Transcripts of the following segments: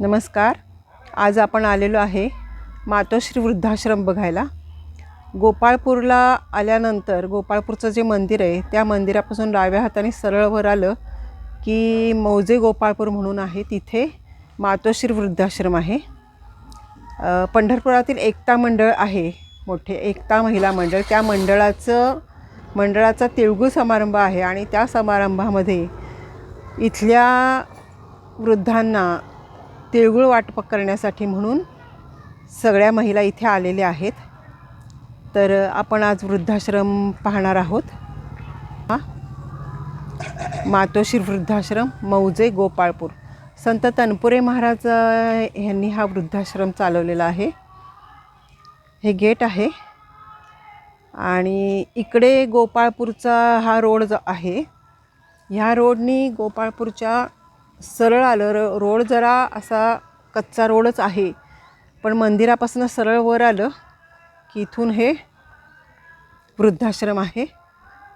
नमस्कार. आज आपण आलेलो आहे मातोश्री वृद्धाश्रम बघायला. गोपाळपूरला आल्यानंतर गोपाळपूरचं जे मंदिर आहे त्या मंदिरापासून डाव्या हाताने सरळ वर आलं की मौजे गोपाळपूर म्हणून आहे. तिथे मातोश्री वृद्धाश्रम आहे. पंढरपुरातील एकता मंडळ आहे मोठे एकता महिला मंडळ. त्या मंडळाचं मंडळाचा तिळगुळ समारंभ आहे आणि त्या समारंभामध्ये इथल्या वृद्धांना तिळगुळ वाटप करण्यासाठी म्हणून सगळ्या महिला इथे आलेल्या आहेत. तर आपण आज वृद्धाश्रम पाहणार आहोत. हा? मातोश्री वृद्धाश्रम मौजे गोपाळपूर. संत तनपुरे महाराज यांनी हा वृद्धाश्रम चालवलेला आहे. हे गेट आहे. आणि इकडे गोपाळपूरचा हा रोड जो आहे. ह्या रोडनी गोपाळपूरच्या सरळ आलं. र रोड जरा असा कच्चा रोडच आहे. पण मंदिरापासून सरळ वर आलं की इथून हे वृद्धाश्रम आहे.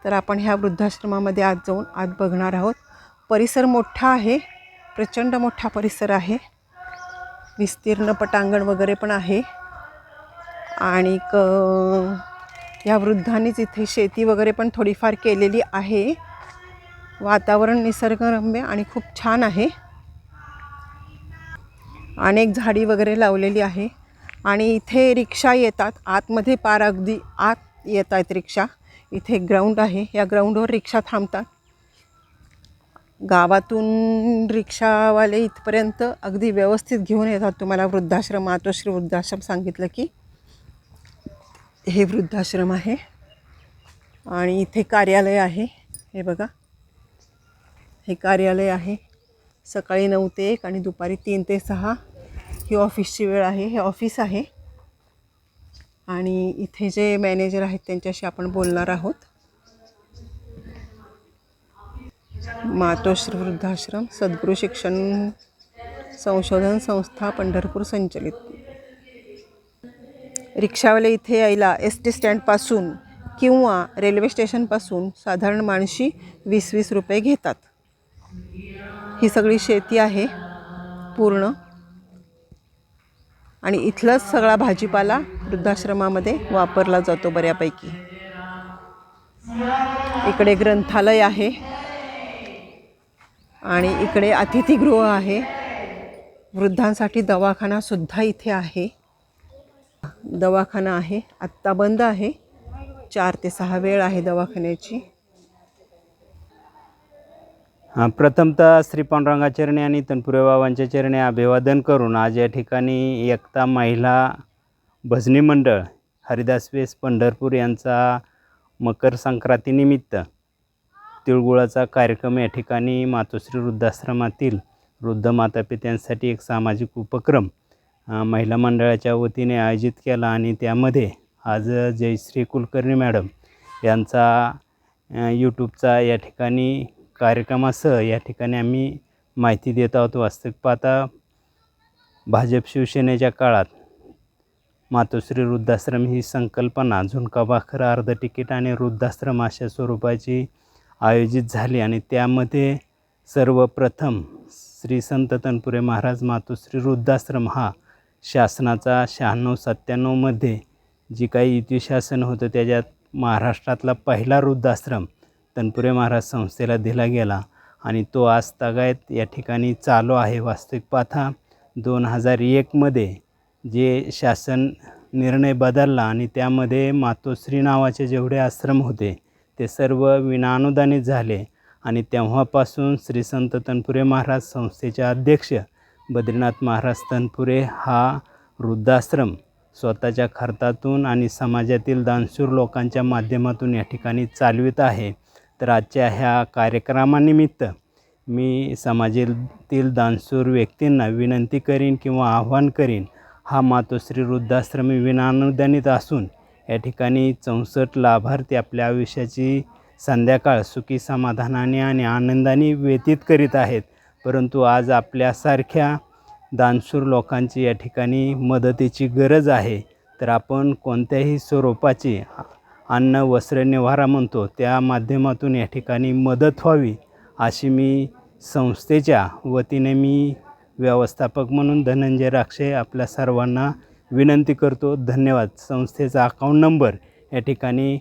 तर आपण ह्या वृद्धाश्रमामध्ये आज जाऊन आत बघणार आहोत. परिसर मोठा आहे. प्रचंड मोठा परिसर आहे. विस्तीर्ण पटांगण वगैरे पण आहे. आणि क या वृद्धांनीच इथे शेती वगैरे पण थोडीफार केलेली आहे. वातावरण निसर्गरम्य आणि खूप छान आहे. अनेक झाडी वगैरे लावलेली आहे. आणि इथे रिक्षा येतात. आतमध्ये पार अगदी आत येत आहेत रिक्षा. इथे ग्राउंड आहे. या ग्राउंडवर रिक्षा थांबतात. गावातून रिक्षावाले इथपर्यंत अगदी व्यवस्थित घेऊन येतात. तुम्हाला वृद्धाश्रम मातोश्री वृद्धाश्रम सांगितलं की हे वृद्धाश्रम आहे. आणि इथे कार्यालय आहे. हे बघा. हे कार्यालय आहे. सकाळी नऊ ते एक आणि दुपारी तीन ते सहा ही ऑफिसची वेळ आहे. हे ऑफिस आहे. आणि इथे जे मॅनेजर आहेत त्यांच्याशी आपण बोलणार आहोत. मातोश्री वृद्धाश्रम सद्गुरू शिक्षण संशोधन संस्था पंढरपूर संचलित. रिक्षावाले इथे यायला एस टी स्टँडपासून किंवा रेल्वे स्टेशनपासून साधारण माणशी वीस वीस रुपये घेतात. ही सगळी शेती आहे पूर्ण. आणि इथलाच सगळा भाजीपाला वृद्धाश्रमामध्ये वापरला जातो बऱ्यापैकी. इकडे ग्रंथालय आहे आणि इकडे अतिथीगृह आहे. वृद्धांसाठी दवाखानासुद्धा इथे आहे. दवाखाना आहे आत्ता बंद आहे. चार ते सहा वेळ आहे दवाखान्याची. प्रथमतः श्री पांडुरंगा चरणी आणि तनपुरे बाबांच्या चरणी अभिवादन करून आज या ठिकाणी एकता महिला भजनी मंडळ हरिदास वेस पंढरपूर यांचा मकर संक्रांतीनिमित्त तिळगुळाचा कार्यक्रम या ठिकाणी मातोश्री वृद्धाश्रमातील वृद्ध मातापित्यांसाठी एक सामाजिक उपक्रम महिला मंडळाच्या वतीने आयोजित केला आणि त्यामध्ये आज जयश्री कुलकर्णी मॅडम यांचा यूट्यूबचा या ठिकाणी कार्यक्रमासह या ठिकाणी आम्ही माहिती देत आहोत वास्तविक पाहता भाजप शिवसेनेच्या काळात मातोश्री वृद्धाश्रम ही संकल्पना झुणका भाकर अर्ध तिकीट आणि वृद्धाश्रम अशा स्वरूपाची आयोजित झाली आणि त्यामध्ये सर्वप्रथम श्री संत तनपुरे महाराज मातोश्री वृद्धाश्रम हा शासनाचा शहाण्णव सत्त्याण्णवमध्ये जी काही युतीशासन होतं त्याच्यात महाराष्ट्रातला पहिला वृद्धाश्रम तनपुरे महाराज संस्थेला दिला गेला आणि तो आज तागायत या ठिकाणी चालू आहे. वास्तविक पाथा दोन हजार एकमध्ये जे शासन निर्णय बदलला आणि त्यामध्ये मातोश्री नावाचे जेवढे आश्रम होते ते सर्व विनानुदानित झाले आणि तेव्हापासून श्री संत तनपुरे महाराज संस्थेचे अध्यक्ष बद्रीनाथ महाराज तनपुरे हा वृद्धाश्रम स्वतःच्या खर्चातून आणि समाजातील दानशूर लोकांच्या माध्यमातून या ठिकाणी चालवित आहे. तर आजच्या ह्या कार्यक्रमानिमित्त मी समाजातील दानशूर व्यक्तींना विनंती करीन किंवा आव्हान करीन हा मातोश्री वृद्धाश्रम विनानुदानित असून या ठिकाणी चौसष्ट लाभार्थी आपल्या आयुष्याची संध्याकाळ सुखी समाधानाने आणि आनंदाने व्यतीत करीत आहेत. परंतु आज आपल्यासारख्या दानशूर लोकांची या ठिकाणी मदतीची गरज आहे. तर आपण कोणत्याही स्वरूपाची अन्न वस्त्र निवारा म्हणतो. त्या माध्यमातून या ठिकाणी मदत व्हावी अशी मी संस्थेच्या वतीने मी व्यवस्थापक म्हणून धनंजय राक्षे आपल्या सर्वांना विनंती करतो. धन्यवाद. संस्थेचा अकाउंट नंबर या ठिकाणी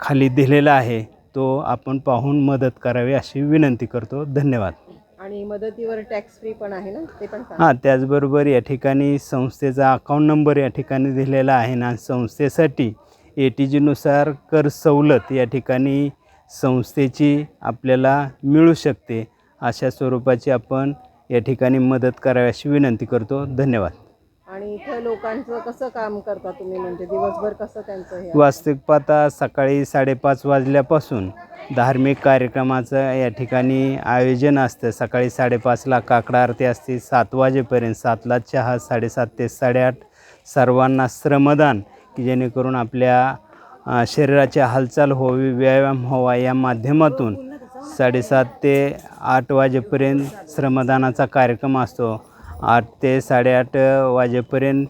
खाली दिलेला आहे. तो आपण पाहून मदत करावी अशी विनंती करतो. धन्यवाद. आणि मदतीवर टॅक्स फ्री पण आहे ना? ते पण. हां त्याचबरोबर या ठिकाणी संस्थेचा अकाउंट नंबर या ठिकाणी दिलेला आहे ना? संस्थेसाठी ए टी जीनुसार कर सवलत या ठिकाणी संस्थेची आपल्याला मिळू शकते. अशा स्वरूपाची आपण या ठिकाणी मदत करावी अशी विनंती करतो. धन्यवाद. आणि इथं लोकांचं कसं काम करता तुम्ही? म्हणजे दिवसभर कसं त्यांचं हे वास्तविक पाहता सकाळी साडेपाच वाजल्यापासून धार्मिक कार्यक्रमाचं या ठिकाणी आयोजन असतं. सकाळी साडेपाचला काकडा आरती असते. सात वाजेपर्यंत सातला चहा साडेसात ते साडेआठ. सर्वांना श्रमदान. की जेणेकरून आपल्या शरीराची हालचाल व्हावी व्यायाम व्हावा या माध्यमातून साडेसात ते आठ वाजेपर्यंत श्रमदानाचा कार्यक्रम असतो. आठ ते साडेआठ वाजेपर्यंत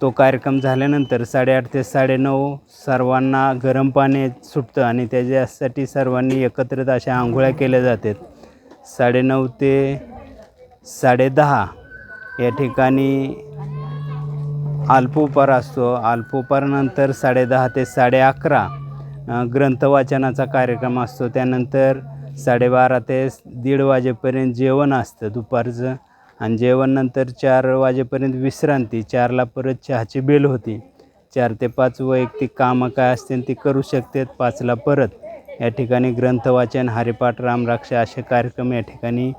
तो कार्यक्रम झाल्यानंतर साडेआठ ते साडेनऊ सर्वांना गरम पाणी सुटतं आणि त्याच्यासाठी सर्वांनी एकत्रित अशा आंघोळ्या केल्या जातात. साडेनऊ ते साडेदहा या ठिकाणी आल्पोपार असतो. अल्पोपारानंतर साडेदहा ते साडे अकरा ग्रंथवाचनाचा कार्यक्रम असतो. त्यानंतर साडेबारा ते दीड वाजेपर्यंत जेवण असतं दुपारचं आणि जेवणानंतर चार वाजेपर्यंत विश्रांती. चारला परत चहाची बेल होती. चार ते पाच वैयक्तिक कामं काय असतील ती करू शकतात. पाचला परत या ठिकाणी ग्रंथवाचन हरिपाठ रामराक्ष असे कार्यक्रम या ठिकाणी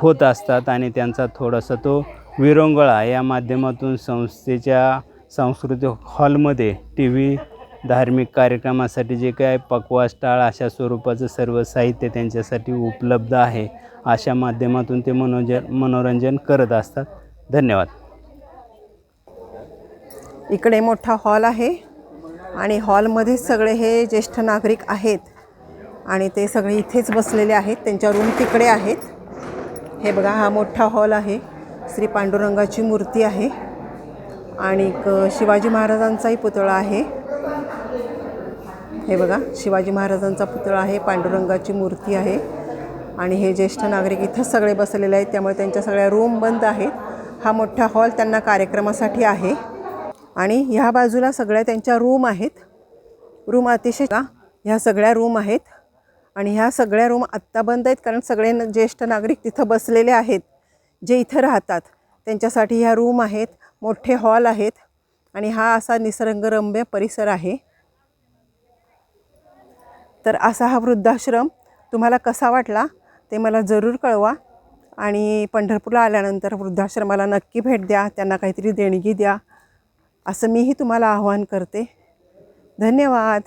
होत असतात आणि त्यांचा थोडासा तो विरंगुळा या माध्यमातून संस्थेच्या सांस्कृतिक हॉलमध्ये टी व्ही धार्मिक कार्यक्रमासाठी जे काय पकवास टाळ अशा स्वरूपाचं सर्व साहित्य त्यांच्यासाठी उपलब्ध आहे अशा माध्यमातून ते मनोज मनोरंजन करत असतात. धन्यवाद. इकडे मोठा हॉल आहे आणि हॉलमध्ये सगळे हे ज्येष्ठ नागरिक आहेत आणि ते सगळे इथेच बसलेले आहेत त्यांच्या रूम तिकडे आहेत. हे बघा हा मोठा हॉल आहे. श्री पांडुरंगाची मूर्ती आहे आणि शिवाजी महाराजांचाही पुतळा आहे. हे बघा शिवाजी महाराजांचा पुतळा आहे पांडुरंगाची मूर्ती आहे आणि हे ज्येष्ठ नागरिक इथंच सगळे बसलेले आहेत त्यामुळे त्यांच्या सगळ्या रूम बंद आहेत. हा मोठा हॉल त्यांना कार्यक्रमासाठी आहे आणि ह्या बाजूला सगळ्या त्यांच्या रूम आहेत. रूम अतिशय ह्या सगळ्या रूम आहेत आणि ह्या सगळ्या रूम आत्ता बंद आहेत कारण सगळे न- ज्येष्ठ नागरिक तिथं बसलेले आहेत. जे इथं राहतात त्यांच्यासाठी ह्या रूम आहेत मोठे हॉल आहेत आणि हा असा निसर्गरम्य परिसर आहे. तर असा हा वृद्धाश्रम तुम्हाला कसा वाटला ते मला जरूर कळवा आणि पंढरपूरला आल्यानंतर वृद्धाश्रमाला नक्की भेट द्या त्यांना काहीतरी देणगी द्या असं मीही तुम्हाला आवाहन करते. धन्यवाद.